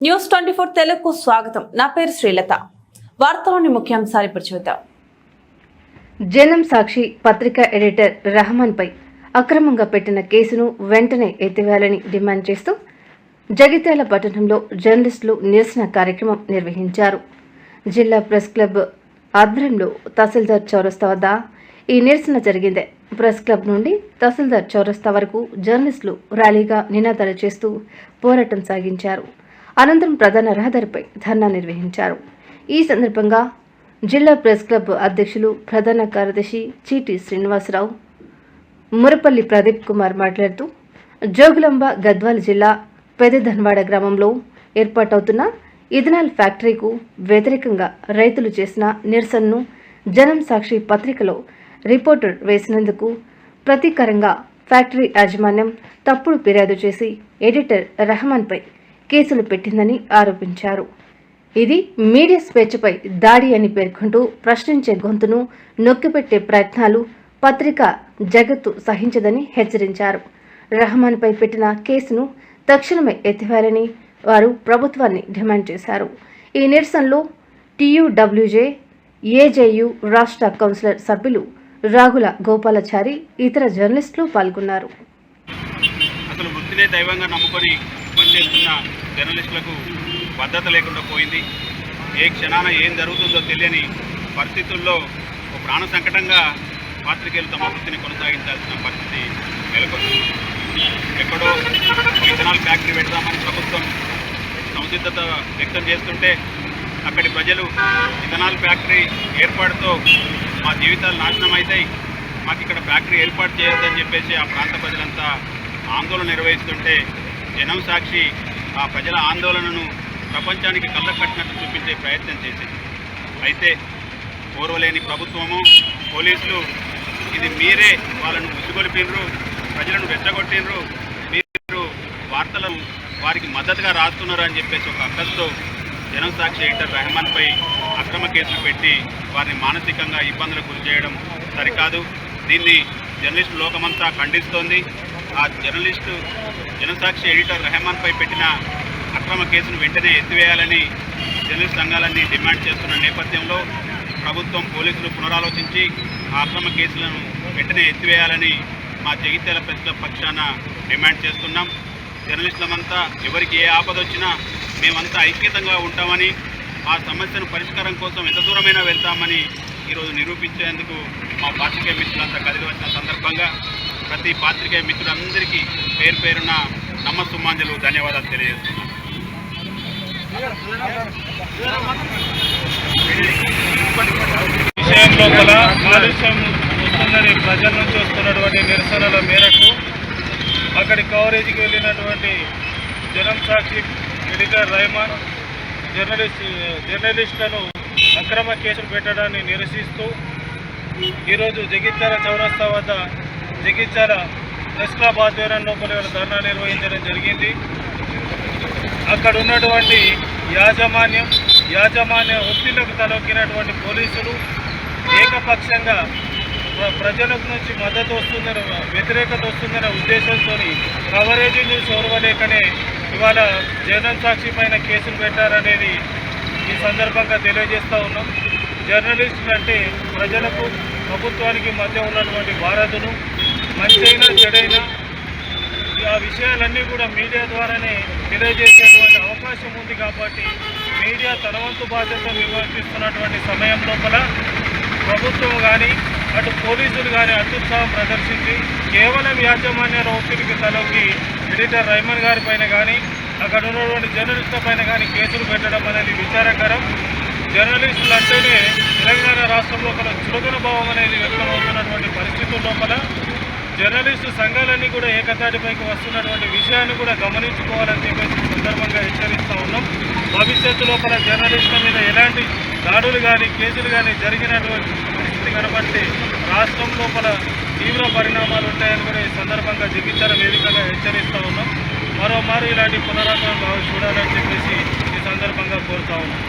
News twenty four తెలుగుకు స్వాగతం. నా పేరు శ్రీలత. వార్తలోని ముఖ్యాంశాలు ఇప్పుడు చూద్దాం. జనం సాక్షి పత్రిక ఎడిటర్ రహమాన్పై అక్రమంగా పెట్టిన కేసును వెంటనే ఎత్తివేయాలని డిమాండ్ చేస్తూ జగిత్యాల పట్టణంలో జర్నలిస్టులు నిరసన కార్యక్రమం నిర్వహించారు. జిల్లా ప్రెస్ క్లబ్ ఆధ్వర్యంలో తహసీల్దార్ చౌరస్తా వద్ద ఈ నిరసన జరిగింది. ప్రెస్ క్లబ్ నుండి తహసీల్దార్ చౌరస్తా వరకు జర్నలిస్టులు ర్యాలీగా నినాదాలు చేస్తూ పోరాటం సాగించారు. అనంతరం ప్రధాన రహదారిపై ధర్నా నిర్వహించారు. ఈ సందర్భంగా జిల్లా ప్రెస్ క్లబ్ అధ్యక్షులు ప్రధాన కార్యదర్శి చీటి శ్రీనివాసరావు మురపల్లి ప్రదీప్ కుమార్ మాట్లాడుతూ జోగులాంబ గద్వాల జిల్లా పెదధన్వాడ గ్రామంలో ఏర్పాటవుతున్న ఇథనాల్ ఫ్యాక్టరీకు వ్యతిరేకంగా రైతులు చేసిన నిరసనను జనం సాక్షి పత్రికలో రిపోర్టర్ వేసినందుకు ప్రతీకారంగా ఫ్యాక్టరీ యాజమాన్యం తప్పుడు ఫిర్యాదు చేసి ఎడిటర్ రెహమాన్పై కేసులు పెట్టిందని ఆరోపించారు. ఇది మీడియా స్వేచ్ఛపై దాడి అని పేర్కొంటూ ప్రశ్నించే గొంతును నొక్కిపెట్టే ప్రయత్నాలు పత్రిక జగత్తు సహించదని హెచ్చరించారు. రహమాన్పై పెట్టిన కేసును తక్షణమే ఎత్తివేయాలని వారు ప్రభుత్వాన్ని డిమాండ్ చేశారు. ఈ నిరసనలో టీయూడబ్ల్యూజే ఏజేయు రాష్ట్ర కౌన్సిలర్ సభ్యులు రాగుల గోపాలాచారి ఇతర జర్నలిస్టులు పాల్గొన్నారు. అసలు వృత్తినే దైవంగా నమ్ముకొని చేస్తున్న జర్నలిస్టులకు భద్రత లేకుండా పోయింది. ఏ క్షణాన ఏం జరుగుతుందో తెలియని పరిస్థితుల్లో ఒక ప్రాణ సంకటంగా పాత్రికేయులు తమ వృత్తిని కొనసాగించాల్సిన పరిస్థితి నెలకొంది. ఎక్కడో ఒక ఇథనాల్ ఫ్యాక్టరీ పెడదామని ప్రభుత్వం సంసిద్ధత వ్యక్తం చేస్తుంటే అక్కడి ప్రజలు ఇథనాల్ ఫ్యాక్టరీ ఏర్పాటుతో మా జీవితాలు నాశనం అవుతాయి మాకు ఇక్కడ ఫ్యాక్టరీ ఏర్పాటు చేయొద్దని చెప్పేసి ఆ ప్రాంత ప్రజలంతా ఆందోళన నిర్వహిస్తుంటే జనం సాక్షి ఆ ప్రజల ఆందోళనను ప్రపంచానికి కళ్ళకట్టినట్టు చూపించే ప్రయత్నం చేసింది. అయితే ఓర్వలేని ప్రభుత్వము పోలీసులు ఇది మీరే వాళ్ళను ఉసిగొలిపినరు ప్రజలను రెచ్చగొట్టినరు మీరు వార్తలను వారికి మద్దతుగా రాస్తున్నారు అని చెప్పేసి ఒక అక్కస్తో జనం సాక్షి ఎడిటర్ రెహమాన్పై అక్రమ కేసులు పెట్టి వారిని మానసికంగా ఇబ్బందులకు గురి చేయడం సరికాదు. దీన్ని జర్నలిస్టు లోకమంతా ఖండిస్తోంది. ఆ జర్నలిస్టు జనసాక్షి ఎడిటర్ రెహమాన్పై పెట్టిన అక్రమ కేసును వెంటనే ఎత్తివేయాలని జర్నలిస్ట్ సంఘాలన్నీ డిమాండ్ చేస్తున్న నేపథ్యంలో ప్రభుత్వం పోలీసులు పునరాలోచించి ఆ అక్రమ కేసులను వెంటనే ఎత్తివేయాలని మా జగిత్యాల ప్రజల పక్షాన డిమాండ్ చేస్తున్నాం. జర్నలిస్టులమంతా ఎవరికి ఏ ఆపద వచ్చినా మేమంతా ఐక్యతంగా ఉంటామని ఆ సమస్యను పరిష్కారం కోసం ఎంత దూరమైనా వెళ్తామని ఈరోజు నిరూపించేందుకు మా పాత్రికేయ మిత్రులంతా కదిలి వచ్చిన సందర్భంగా ప్రతి పాత్రికేయ మిత్రులందరికీ పేరు పేరున నమ్మసుమాంజలు ధన్యవాదాలు తెలియజేస్తున్నాం. విషయం లోపల కాలుష్యం వస్తుందని ప్రజల నుంచి వస్తున్నటువంటి నిరసనల మేరకు అక్కడి కవరేజీకి వెళ్ళినటువంటి జనం సాక్షి ఎడిటర్ రైమాన్ జర్నలిస్ట్ జర్నలిస్టులను అక్రమ కేసులు పెట్టడాన్ని నిరసిస్తూ ఈరోజు జగిత్యాల చౌరస్తా వద్ద జగిత్యాల ప్రెస్ క్లబ్ ఆధ్వర్యం లోపల ధర్నా నిర్వహించడం జరిగింది. అక్కడ ఉన్నటువంటి యాజమాన్యం యాజమాన్య ఒత్తిళ్ళకు తలొక్కినటువంటి పోలీసులు ఏకపక్షంగా ప్ర- ప్రజల నుంచి మద్దతు వస్తుందని వ్యతిరేకత వస్తుందనే ఉద్దేశంతో కవరేజ్ న్యూస్ ఓర్వలేకనే ఇవాళ జగన్ సాక్షి పైన కేసులు పెట్టారనేది ఈ సందర్భంగా తెలియజేస్తూ ఉన్నాం. జర్నలిస్టులు అంటే ప్రజలకు ప్రభుత్వానికి మధ్య ఉన్నటువంటి వారధులు మంచైనా చెడైనా ఆ విషయాలన్నీ కూడా మీడియా ద్వారానే తెలియజేసేటువంటి అవకాశం ఉంది కాబట్టి మీడియా తన వంతు బాధ్యత నిర్వర్తిస్తున్నటువంటి సమయం లోపల ప్రభుత్వం కానీ అటు పోలీసులు కానీ అత్యుత్సాహం ప్రదర్శించి కేవలం యాజమాన్యాల ఒత్తిడికి తలొగ్గి ఎడిటర్ రైమన్ గారి పైన కానీ అక్కడ ఉన్నటువంటి జర్నలిస్టుల పైన కానీ కేసులు పెట్టడం అనేది విచారకరం. జర్నలిస్టులు అంటేనే తెలంగాణ రాష్ట్రంలో ఒక చులకన భావం అనేది వ్యక్తమవుతున్నటువంటి పరిస్థితుల లోపల జర్నలిస్టు సంఘాలన్నీ కూడా ఏకతాటిపైకి వస్తున్నటువంటి విషయాన్ని కూడా గమనించుకోవాలని చెప్పేసి సందర్భంగా హెచ్చరిస్తూ ఉన్నాం. భవిష్యత్తు లోపల జర్నలిస్టుల మీద ఎలాంటి దాడులు కానీ కేసులు కానీ జరిగినటువంటి పరిస్థితి కనబడితే రాష్ట్రం లోపల తీవ్ర పరిణామాలు ఉంటాయని కూడా ఈ సందర్భంగా జగిత్యాల వేదికగా హెచ్చరిస్తూ ఉన్నాం. మరోమారు ఇలాంటి పునరావృతం చూడాలని చెప్పేసి ఈ సందర్భంగా కోరుతా ఉన్నాం.